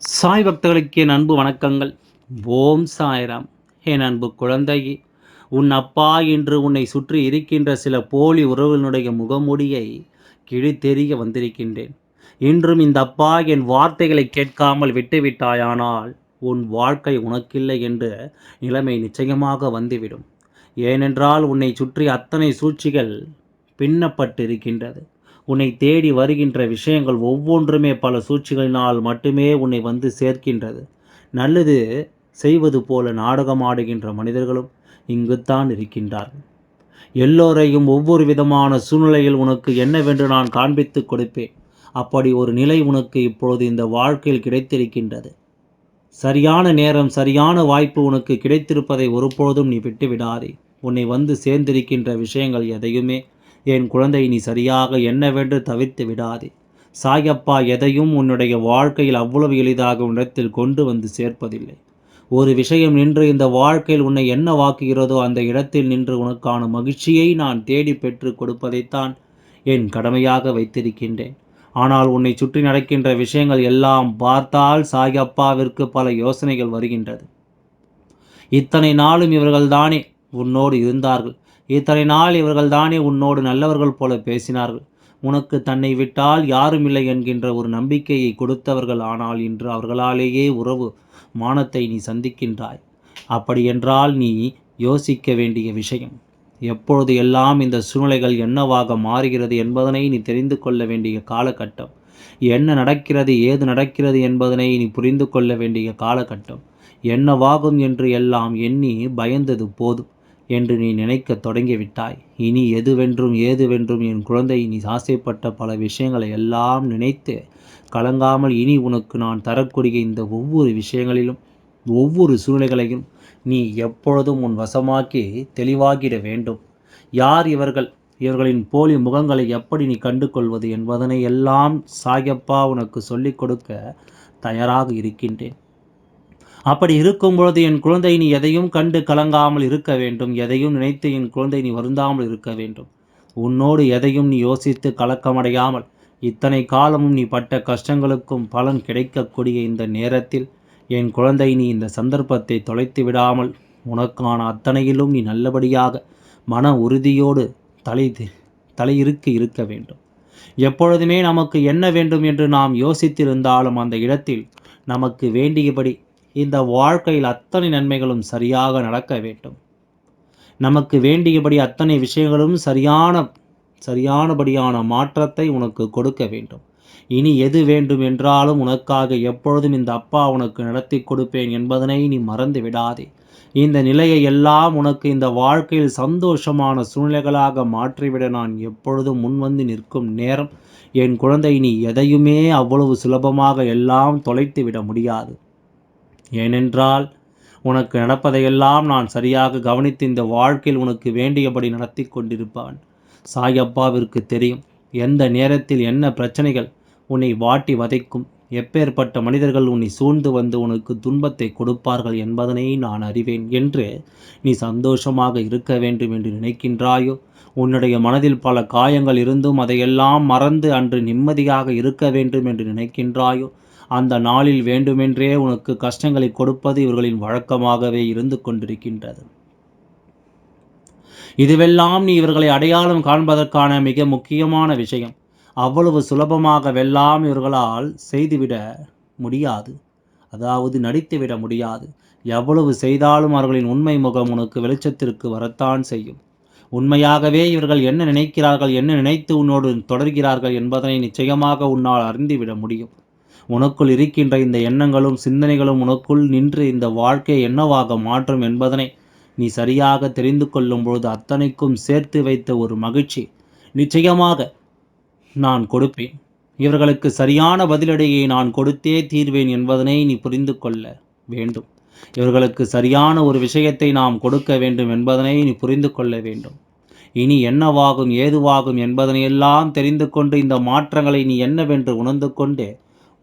சாய் பக்தர்களுக்கு என் அன்பு வணக்கங்கள். ஓம் சாய்ராம். என் அன்பு குழந்தையே உன் அப்பா என்று உன்னை சுற்றி இருக்கின்ற சில போலி உறவுகளுடைய முகமூடியை கிழித்தெறிய வந்திருக்கின்றேன். இன்றும் இந்த அப்பா என் வார்த்தைகளை கேட்காமல் விட்டுவிட்டாயானால் உன் வாழ்க்கை உனக்கில்லை என்று நிலைமை நிச்சயமாக வந்துவிடும். ஏனென்றால் உன்னை சுற்றி அத்தனை சூழ்ச்சிகள் பின்னப்பட்டிருக்கின்றது. உன்னை தேடி வருகின்ற விஷயங்கள் ஒவ்வொன்றுமே பல சூழ்ச்சிகளினால் மட்டுமே உன்னை வந்து சேர்க்கின்றது. நல்லது செய்வது போல நாடகமாடுகின்ற மனிதர்களும் இங்குத்தான் இருக்கின்றார்கள். எல்லோரையும் ஒவ்வொரு விதமான சூழ்நிலையில் உனக்கு என்னவென்று நான் காண்பித்து கொடுப்பேன். அப்படி ஒரு நிலை உனக்கு இப்பொழுது இந்த வாழ்க்கையில் கிடைத்திருக்கின்றது. சரியான நேரம் சரியான வாய்ப்பு உனக்கு கிடைத்திருப்பதை ஒருபொழுதும் நீ விட்டு விடாதே உன்னை வந்து சேர்ந்திருக்கின்ற விஷயங்கள் எதையுமே என் குழந்தை நீ சரியாக என்னவென்று தவிர்த்து விடாதே. சாயப்பா எதையும் உன்னுடைய வாழ்க்கையில் அவ்வளவு எளிதாக உன்னிடத்தில் கொண்டு வந்து சேர்ப்பதில்லை. ஒரு விஷயம் நின்று இந்த வாழ்க்கையில் உன்னை என்ன வாக்குகிறதோ அந்த இடத்தில் நின்று உனக்கான மகிழ்ச்சியை நான் தேடி பெற்று கொடுப்பதைத்தான் என் கடமையாக வைத்திருக்கின்றேன். ஆனால் உன்னை சுற்றி நடக்கின்ற விஷயங்கள் எல்லாம் பார்த்தால் சாயப்பாவிற்கு பல யோசனைகள் வருகின்றது. இத்தனை நாளும் இவர்கள்தானே உன்னோடு இருந்தார்கள். இத்தனை நாள் இவர்கள் தானே உன்னோடு நல்லவர்கள் போல பேசினார்கள். உனக்கு தன்னை விட்டால் யாரும் இல்லை என்கின்ற ஒரு நம்பிக்கையை கொடுத்தவர்கள் ஆனால் இன்று அவர்களாலேயே உறவு மானத்தை நீ சந்திக்கின்றாய். அப்படியென்றால் நீ யோசிக்க வேண்டிய விஷயம். எப்பொழுது எல்லாம் இந்த சூழ்நிலைகள் என்னவாக மாறுகிறது என்பதனை நீ தெரிந்து கொள்ள வேண்டிய காலகட்டம். என்ன நடக்கிறது ஏது நடக்கிறது என்பதனை நீ புரிந்து கொள்ள வேண்டிய காலகட்டம். என்னவாகும் என்று எல்லாம் எண்ணி பயந்தது போதும். என்று நீ நினைக்க தொடங்கிவிட்டாய். இனி எதுவென்றும் ஏதுவென்றும் என் குழந்தை நீ ஆசைப்பட்ட பல விஷயங்களை எல்லாம் நினைத்து கலங்காமல் இனி உனக்கு நான் தரக்கூடிய இந்த ஒவ்வொரு விஷயங்களிலும் ஒவ்வொரு சூழ்நிலைகளையும் நீ எப்பொழுதும் உன் வசமாக்கி தெளிவாகிட வேண்டும். யார் இவர்கள்? இவர்களின் போலி முகங்களை எப்படி நீ கண்டு கொள்வது என்பதனை எல்லாம் சாயப்பா உனக்கு சொல்லிக் கொடுக்க தயாராக இருக்கின்றேன். அப்படி இருக்கும் பொழுது என் குழந்தை நீ எதையும் கண்டு கலங்காமல் இருக்க வேண்டும். எதையும் நினைத்து என் குழந்தை நீ வருந்தாமல் இருக்க வேண்டும். உன்னோடு எதையும் நீ யோசித்து கலக்கமடையாமல் இத்தனை காலமும் நீ பட்ட கஷ்டங்களுக்கும் பலன் கிடைக்கக்கூடிய இந்த நேரத்தில் என் குழந்தை நீ இந்த சந்தர்ப்பத்தை தொலைத்து விடாமல் உனக்கான அத்தனையிலும் நீ நல்லபடியாக மன உறுதியோடு தலை தலையிருக்கு இருக்க வேண்டும். எப்பொழுதுமே நமக்கு என்ன வேண்டும் என்று நாம் யோசித்திருந்தாலும் அந்த இடத்தில் நமக்கு வேண்டியபடி இந்த வாழ்க்கையில் அத்தனை நன்மைகளும் சரியாக நடக்க வேண்டும். நமக்கு வேண்டியபடி அத்தனை விஷயங்களும் சரியான சரியானபடியான மாற்றத்தை உனக்கு கொடுக்க வேண்டும். இனி எது வேண்டும் என்றாலும் உனக்காக எப்பொழுதும் இந்த அப்பா உனக்கு நடத்தி கொடுப்பேன் என்பதனை நீ மறந்து விடாதே. இந்த நிலையை எல்லாம் உனக்கு இந்த வாழ்க்கையில் சந்தோஷமான சூழ்நிலைகளாக மாற்றிவிட நான் எப்பொழுதும் முன்வந்து நிற்கும் நேரம். என் குழந்தை நீ எதையுமே அவ்வளவு சுலபமாக எல்லாம் தொலைத்து விட முடியாது. ஏனென்றால் உனக்கு நடப்பதையெல்லாம் நான் சரியாக கவனித்து இந்த வாழ்க்கையில் உனக்கு வேண்டியபடி நடத்தி கொண்டிருப்பான். சாயப்பாவிற்கு தெரியும் எந்த நேரத்தில் என்ன பிரச்சனைகள் உன்னை வாட்டி வதைக்கும் எப்பேற்பட்ட மனிதர்கள் உன்னை சூழ்ந்து வந்து உனக்கு துன்பத்தை கொடுப்பார்கள் என்பதனை நான் அறிவேன் என்று நீ சந்தோஷமாக இருக்க வேண்டும் என்று நினைக்கின்றாயோ? உன்னுடைய மனதில் பல காயங்கள் இருந்தும் அதையெல்லாம் மறந்து அன்று நிம்மதியாக இருக்க வேண்டும் என்று நினைக்கின்றாயோ? அந்த நாளில் வேண்டுமென்றே உனக்கு கஷ்டங்களை கொடுப்பது இவர்களின் வழக்கமாகவே இருந்து கொண்டிருக்கின்றது. இதுவெல்லாம் நீ இவர்களை அடையாளம் காண்பதற்கான மிக முக்கியமான விஷயம். அவ்வளவு சுலபமாக வெல்லாம் இவர்களால் செய்துவிட முடியாது. அதாவது நடித்துவிட முடியாது. எவ்வளவு செய்தாலும் அவர்களின் உண்மை முகம் உனக்கு வெளிச்சத்திற்கு வரத்தான் செய்யும். உண்மையாகவே இவர்கள் என்ன நினைக்கிறார்கள் என்ன நினைத்து உன்னோடு தொடர்கிறார்கள் என்பதனை நிச்சயமாக உன்னால் அறிந்துவிட முடியும். உனக்குள் இருக்கின்ற இந்த எண்ணங்களும் சிந்தனைகளும் உனக்குள் நின்று இந்த வாழ்க்கையை என்னவாக மாற்றும் என்பதனை நீ சரியாக தெரிந்து கொள்ளும் பொழுது அத்தனைக்கும் சேர்த்து வைத்த ஒரு மகிழ்ச்சி. நிச்சயமாக நான் கொடுப்பேன். இவர்களுக்கு சரியான பதிலடியை நான் கொடுத்தே தீர்வேன் என்பதனை நீ புரிந்து கொள்ள வேண்டும். இவர்களுக்கு சரியான ஒரு விஷயத்தை நாம் கொடுக்க வேண்டும் என்பதனை நீ புரிந்து கொள்ள வேண்டும். இனி என்னவாகும் ஏதுவாகும் என்பதனையெல்லாம் தெரிந்து கொண்டு இந்த மாற்றங்களை நீ என்னவென்று உணர்ந்து கொண்டு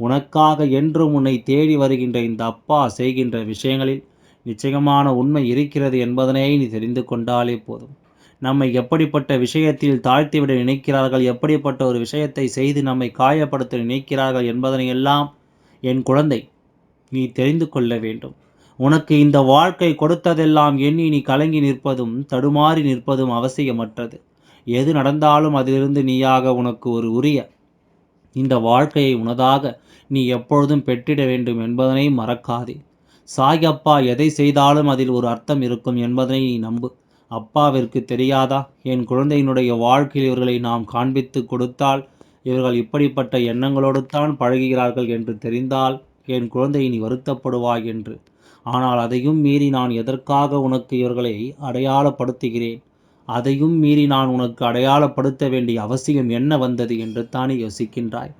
உனக்காக என்றும் உன்னை தேடி வருகின்ற இந்த அப்பா செய்கின்ற விஷயங்களில் நிச்சயமான உண்மை இருக்கிறது என்பதனை நீ தெரிந்து கொண்டாலே போதும். நம்மை எப்படிப்பட்ட விஷயத்தில் தாழ்த்திவிட நினைக்கிறார்கள் எப்படிப்பட்ட ஒரு விஷயத்தை செய்து நம்மை காயப்படுத்த நினைக்கிறார்கள் என்பதனை எல்லாம் என் குழந்தை நீ தெரிந்து கொள்ள வேண்டும். உனக்கு இந்த வாழ்க்கை கொடுத்ததெல்லாம் எண்ணி நீ கலங்கி நிற்பதும் தடுமாறி நிற்பதும் அவசியமற்றது. எது நடந்தாலும் அதிலிருந்து நீயாக உனக்கு ஒரு உரிய இந்த வாழ்க்கையை உனதாக நீ எப்பொழுதும் பெற்றிட வேண்டும் என்பதனை மறக்காதே. சாய் அப்பா எதை செய்தாலும் அதில் ஒரு அர்த்தம் இருக்கும் என்பதனை நீ நம்பு. அப்பாவிற்கு தெரியாதா? என் குழந்தையினுடைய வாழ்க்கையில் இவர்களை நாம் காண்பித்து கொடுத்தால் இவர்கள் இப்படிப்பட்ட எண்ணங்களோடு தான் பழகுகிறார்கள் என்று தெரிந்தால் என் குழந்தை நீ வருத்தப்படுவாய் என்று. ஆனால் அதையும் மீறி நான் எதற்காக உனக்கு இவர்களை அடையாளப்படுத்துகிறேன்? அதையும் மீறி நான் உனக்கு அடையாளப்படுத்த வேண்டிய அவசியம் என்ன வந்தது என்று தானே யோசிக்கின்றாய்.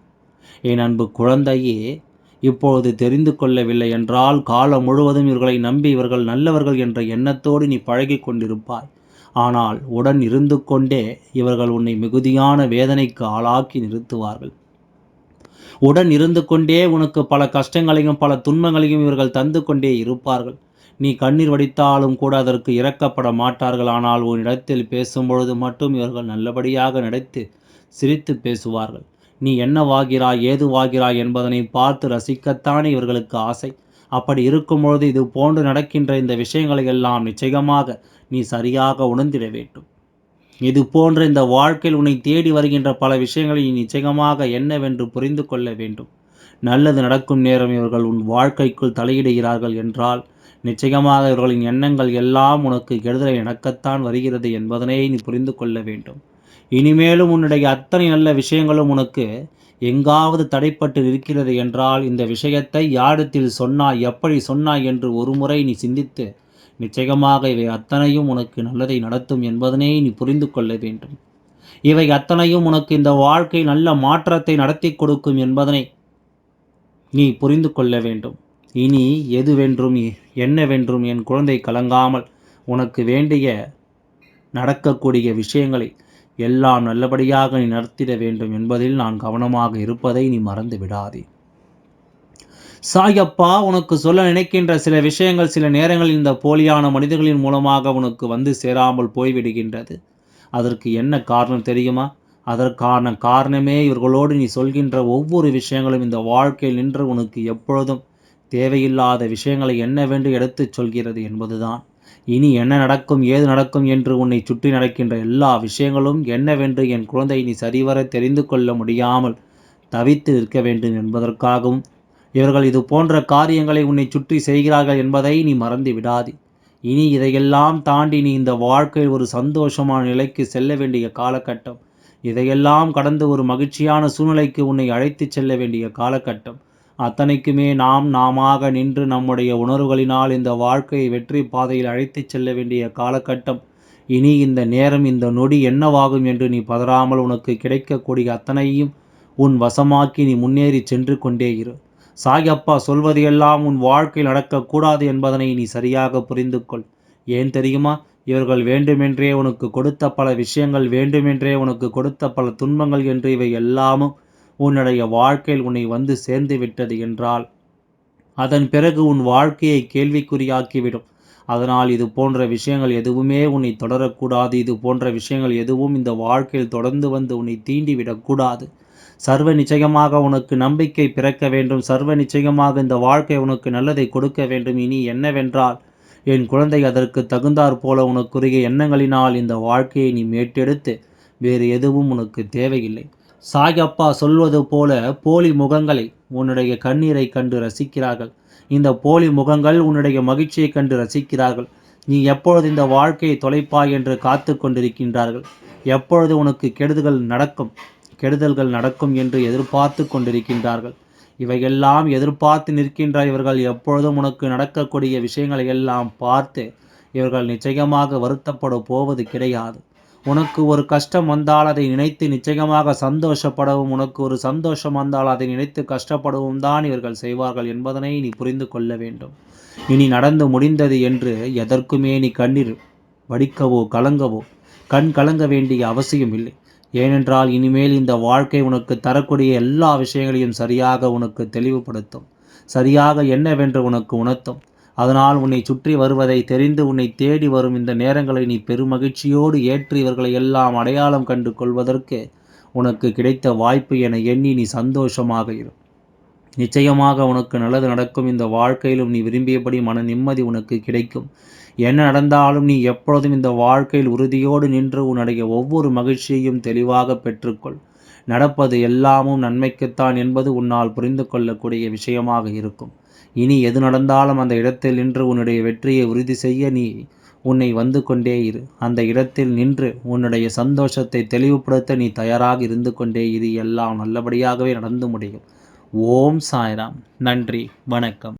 என் அன்பு குழந்தையே இப்பொழுது தெரிந்து கொள்ளவில்லை என்றால் காலம் முழுவதும் இவர்களை நம்பி இவர்கள் நல்லவர்கள் என்ற எண்ணத்தோடு நீ பழகி கொண்டிருப்பாய். ஆனால் உடன் இருந்து கொண்டே இவர்கள் உன்னை மிகுதியான வேதனைக்கு ஆளாக்கி நிறுத்துவார்கள். உடன் இருந்து கொண்டே உனக்கு பல கஷ்டங்களையும் பல துன்பங்களையும் இவர்கள் தந்து கொண்டே இருப்பார்கள். நீ கண்ணீர் வடித்தாலும் கூட அதற்கு இறக்கப்பட மாட்டார்கள். ஆனால் உன்னிடத்தில் பேசும்பொழுது மட்டும் இவர்கள் நல்லபடியாக நடித்து சிரித்து பேசுவார்கள். நீ என்னவாகிறாய் ஏதுவாகிறாய் என்பதனை பார்த்து ரசிக்கத்தானே இவர்களுக்கு ஆசை. அப்படி இருக்கும்பொழுது இது போன்று நடக்கின்ற இந்த விஷயங்களை எல்லாம் நிச்சயமாக நீ சரியாக உணர்ந்திட வேண்டும். இது போன்ற இந்த வாழ்க்கையில் உன்னை தேடி வருகின்ற பல விஷயங்களை நீ நிச்சயமாக என்னவென்று புரிந்து கொள்ள வேண்டும். நல்லது நடக்கும் நேரம் இவர்கள் உன் வாழ்க்கைக்குள் தலையிடுகிறார்கள் என்றால் நிச்சயமாக இவர்களின் எண்ணங்கள் எல்லாம் உனக்கு கெடுதலை நடக்கத்தான் வருகிறது என்பதனை நீ புரிந்து கொள்ள வேண்டும். இனிமேலும் உன்னுடைய அத்தனை நல்ல விஷயங்களும் உனக்கு எங்காவது தடைப்பட்டு இருக்கிறது என்றால் இந்த விஷயத்தை யாரிடத்தில் சொன்னாய் எப்படி சொன்னாய் என்று ஒருமுறை நீ சிந்தித்து நிச்சயமாக இவை அத்தனையும் உனக்கு நல்லதை நடத்தும் என்பதனை நீ புரிந்து கொள்ள வேண்டும். இவை அத்தனையும் உனக்கு இந்த வாழ்க்கை நல்ல மாற்றத்தை நடத்தி கொடுக்கும் என்பதனை நீ புரிந்து கொள்ள வேண்டும். இனி எதுவென்றும் என்னவென்றும் என் குழந்தை கலங்காமல் உனக்கு வேண்டிய நடக்கக்கூடிய விஷயங்களை எல்லாம் நல்லபடியாக நீ நடத்திட வேண்டும் என்பதில் நான் கவனமாக இருப்பதை நீ மறந்து விடாதே. சாயப்பா உனக்கு சொல்ல நினைக்கின்ற சில விஷயங்கள் சில நேரங்களில் இந்த போலியான மனிதர்களின் மூலமாக உனக்கு வந்து சேராமல் போய்விடுகின்றது. அதற்கு என்ன காரணம் தெரியுமா? அதற்கான காரணமே இவர்களோடு நீ சொல்கின்ற ஒவ்வொரு விஷயங்களும் இந்த வாழ்க்கையில் நின்று உனக்கு எப்பொழுதும் தேவையில்லாத விஷயங்களை என்னவென்று எடுத்துச் சொல்கிறது என்பதுதான். இனி என்ன நடக்கும் ஏது நடக்கும் என்று உன்னை சுற்றி நடக்கின்ற எல்லா விஷயங்களும் என்னவென்று என் குழந்தை நீ சரிவர தெரிந்து கொள்ள முடியாமல் தவித்து நிற்க வேண்டும் என்பதற்காகவும் இவர்கள் இது போன்ற காரியங்களை உன்னை சுற்றி செய்கிறார்கள் என்பதை நீ மறந்து விடாது. இனி இதையெல்லாம் தாண்டி நீ இந்த வாழ்க்கையில் ஒரு சந்தோஷமான நிலைக்கு செல்ல வேண்டிய காலகட்டம். இதையெல்லாம் கடந்து ஒரு மகிழ்ச்சியான சூழ்நிலைக்கு உன்னை அழைத்துச் செல்ல வேண்டிய காலகட்டம். அத்தனைக்குமே நாம் நாமாக நின்று நம்முடைய உணர்வுகளினால் இந்த வாழ்க்கையை வெற்றி பாதையில் அழைத்துச் செல்ல வேண்டிய காலகட்டம். இனி இந்த நேரம் இந்த நொடி என்னவாகும் என்று நீ பதறாமல் உனக்கு கிடைக்கக்கூடிய அத்தனையும் உன் வசமாக்கி நீ முன்னேறி சென்று கொண்டே இரு. சாயப்பா சொல்வதையெல்லாம் உன் வாழ்க்கையில் நடக்கக்கூடாது என்பதனை நீ சரியாக புரிந்து கொள் ஏன் தெரியுமா? இவர்கள் வேண்டுமென்றே உனக்கு கொடுத்த பல விஷயங்கள் வேண்டுமென்றே உனக்கு கொடுத்த பல துன்பங்கள் என்று இவை எல்லாமும் உன்னுடைய வாழ்க்கையில் உன்னை வந்து சேர்ந்து விட்டது என்றால் அதன் பிறகு உன் வாழ்க்கையை கேள்விக்குறியாக்கிவிடும். அதனால் இது போன்ற விஷயங்கள் எதுவுமே உன்னை தொடரக்கூடாது. இது போன்ற விஷயங்கள் எதுவும் இந்த வாழ்க்கையில் தொடர்ந்து வந்து உன்னை தீண்டிவிடக்கூடாது. சர்வ நிச்சயமாக உனக்கு நம்பிக்கை பிறக்க வேண்டும். சர்வ நிச்சயமாக இந்த வாழ்க்கை உனக்கு நல்லதை கொடுக்க வேண்டும். இனி என்னவென்றால் என் குழந்தை அதற்கு தகுந்தாற் போல உனக்குரிய எண்ணங்களினால் இந்த வாழ்க்கையை நீ மீட்டெடுத்து வேறு எதுவும் உனக்கு தேவையில்லை. சாயப்பா சொல்வது போல போலி முகங்களை உன்னுடைய கண்ணீரை கண்டு ரசிக்கிறார்கள். இந்த போலி முகங்கள் உன்னுடைய மகிழ்ச்சியை கண்டு ரசிக்கிறார்கள். நீ எப்பொழுது இந்த வாழ்க்கையை தொலைப்பாய் என்று காத்து கொண்டிருக்கின்றார்கள். எப்பொழுது உனக்கு கெடுதல்கள் நடக்கும்? கெடுதல்கள் நடக்கும் என்று எதிர்பார்த்து கொண்டிருக்கின்றார்கள். இவையெல்லாம் எதிர்பார்த்து நிற்கின்ற இவர்கள் எப்பொழுதும் உனக்கு நடக்கக்கூடிய விஷயங்களை எல்லாம் பார்த்து இவர்கள் நிச்சயமாக வருத்தப்பட போவது கிடையாது. உனக்கு ஒரு கஷ்டம் வந்தால் அதை நினைத்து நிச்சயமாக சந்தோஷப்படவும் உனக்கு ஒரு சந்தோஷம் வந்தால் அதை நினைத்து கஷ்டப்படவும் தான் இவர்கள் செய்வார்கள் என்பதனை நீ புரிந்து கொள்ள வேண்டும். இனி நடந்து முடிந்தது என்று எதற்குமே நீ கண்ணீர் வடிக்கவோ கலங்கவோ கண் கலங்க வேண்டிய அவசியம் இல்லை. ஏனென்றால் இனிமேல் இந்த வாழ்க்கை உனக்கு தரக்கூடிய எல்லா விஷயங்களையும் சரியாக உனக்கு தெளிவுபடுத்தும். சரியாக என்னவென்று உனக்கு உணர்த்தும். அதனால் உன்னை சுற்றி வருவதை தெரிந்து உன்னை தேடி வரும் இந்த நேரங்களை நீ பெருமகிழ்ச்சியோடு ஏற்று இவர்களை எல்லாம் அடையாளம் கண்டு கொள்வதற்கு உனக்கு கிடைத்த வாய்ப்பு என எண்ணி நீ சந்தோஷமாக இரு. நிச்சயமாக உனக்கு நல்லது நடக்கும். இந்த வாழ்க்கையிலும் நீ விரும்பியபடி மன நிம்மதி உனக்கு கிடைக்கும். என்ன நடந்தாலும் நீ எப்பொழுதும் இந்த வாழ்க்கையில் உறுதியோடு நின்று உன்னுடைய ஒவ்வொரு மகிழ்ச்சியையும் தெளிவாக பெற்றுக்கொள். நடப்பது எல்லாமும் நன்மைக்குத்தான் என்பது உன்னால் புரிந்து கொள்ளக்கூடிய விஷயமாக இருக்கும். இனி எது நடந்தாலும் அந்த இடத்தில் நின்று உன்னுடைய வெற்றியை உறுதி செய்ய நீ உன்னை வந்து கொண்டே இரு. அந்த இடத்தில் நின்று உன்னுடைய சந்தோஷத்தை தெளிவுபடுத்த நீ தயாராக இருந்து கொண்டே இரு. எல்லாம் நல்லபடியாகவே நடந்து முடியும். ஓம் சாய்ராம். நன்றி. வணக்கம்.